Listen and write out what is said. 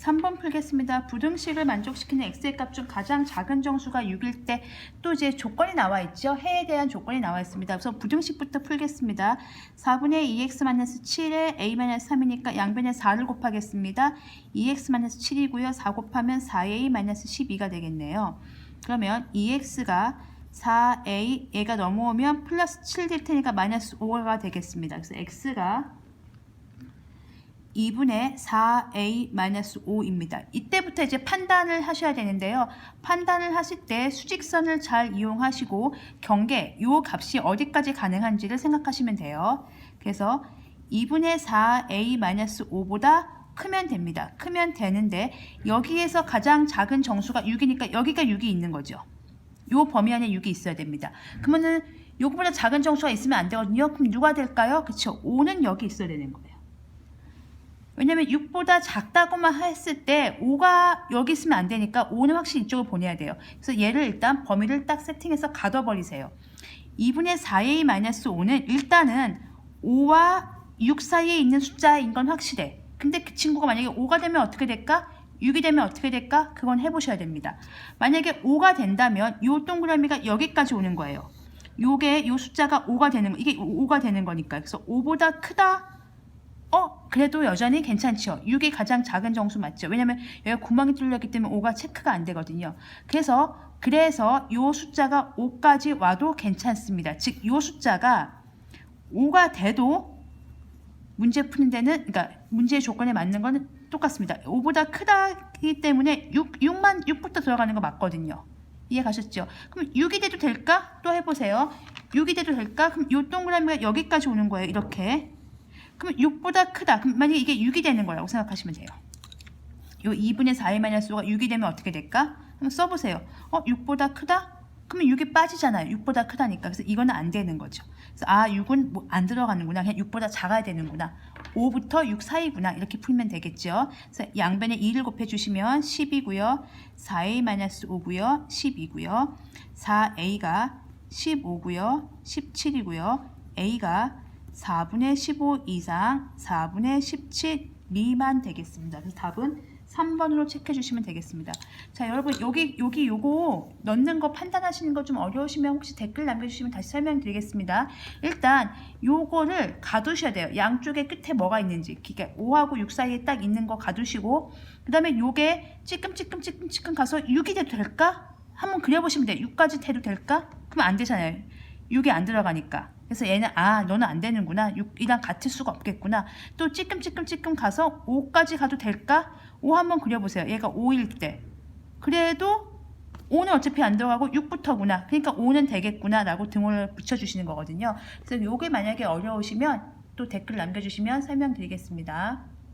3번 풀겠습니다. 부등식을 만족시키는 x의 값 중 가장 작은 정수가 6일 때 또 이제 조건이 나와 있죠. 해에 대한 조건이 나와 있습니다. 그래서 부등식부터 풀겠습니다. 4분의 2x-7에 a-3이니까 양변에 4를 곱하겠습니다. 2x-7이고요. 4 곱하면 4a-12가 되겠네요. 그러면 2x가 4a 얘가 넘어오면 플러스 7 될 테니까 마이너스 5가 되겠습니다. 그래서 x가 2분의 4a-5입니다. 이때부터 이제 판단을 하셔야 되는데요. 판단을 하실 때 수직선을 잘 이용하시고 경계, 요 값이 어디까지 가능한지를 생각하시면 돼요. 그래서 2분의 4a-5보다 크면 됩니다. 크면 되는데 여기에서 가장 작은 정수가 6이니까 여기가 6이 있는 거죠. 요 범위 안에 6이 있어야 됩니다. 그러면은 요거보다 작은 정수가 있으면 안 되거든요. 그럼 누가 될까요? 그쵸? 5는 여기 있어야 되는 거예요. 왜냐면 6보다 작다고만 했을 때 5가 여기 있으면 안 되니까 5는 확실히 이쪽으로 보내야 돼요. 그래서 얘를 일단 범위를 딱 세팅해서 가둬버리세요. 2분의 4a-5는 일단은 5와 6 사이에 있는 숫자인 건 확실해. 근데 그 친구가 만약에 5가 되면 어떻게 될까? 6이 되면 어떻게 될까? 그건 해보셔야 됩니다. 만약에 5가 된다면 요 동그라미가 여기까지 오는 거예요. 요게 요 숫자가 5가 되는 거 이게 5가 되는 거니까. 그래서 5보다 크다 어, 그래도 여전히 괜찮죠. 6이 가장 작은 정수 맞죠. 왜냐면 여기가 구멍이 뚫렸기 때문에 5가 체크가 안 되거든요. 그래서 그래서 요 숫자가 5까지 와도 괜찮습니다. 즉, 요 숫자가 5가 돼도 문제 푸는 데는 그러니까 문제의 조건에 맞는 거는 똑같습니다. 5보다 크다기 때문에 6, 6만 6부터 들어가는 거 맞거든요. 이해 가셨죠? 그럼 6이 돼도 될까? 또 해보세요. 6이 돼도 될까? 그럼 요 동그라미가 여기까지 오는 거예요. 이렇게. 그럼 6보다 크다. 그럼 만약에 이게 6이 되는 거라고 생각하시면 돼요. 요 2분의 4의 마이너스가 6이 되면 어떻게 될까? 한번 써보세요. 어, 6보다 크다? 그러면 6이 빠지잖아요. 6보다 크다니까. 그래서 이거는 안 되는 거죠. 그래서 아, 6은 뭐 안 들어가는구나. 그냥 6보다 작아야 되는구나. 5부터 6 사이구나. 이렇게 풀면 되겠죠. 그래서 양변에 2를 곱해주시면 10이고요. 4a 마이너스 5고요. 12고요. 4a가 15고요. 17이고요. a가 4분의 15 이상 4분의 17 미만 되겠습니다. 그래서 답은 3번으로 체크해 주시면 되겠습니다. 자, 여러분 여기 여기 요거 넣는 거 판단하시는 거 좀 어려우시면 혹시 댓글 남겨 주시면 다시 설명드리겠습니다. 일단 요거를 가두셔야 돼요. 양쪽에 끝에 뭐가 있는지. 그러니까 5하고 6 사이에 딱 있는 거 가두시고 그다음에 요게 찌끔찌끔찌끔찌끔 가서 6이 돼도 될까? 한번 그려 보시면 돼요. 6까지 돼도 될까? 그럼 안 되잖아요. 6이 안 들어가니까. 그래서 얘는 아 너는 안 되는구나. 6이랑 같을 수가 없겠구나. 또 찌끔찌끔찌끔 가서 5까지 가도 될까? 5 한번 그려보세요. 얘가 5일 때. 그래도 5는 어차피 안 들어가고 6부터구나. 그러니까 5는 되겠구나 라고 등호를 붙여주시는 거거든요. 그래서 요게 만약에 어려우시면 또 댓글 남겨주시면 설명드리겠습니다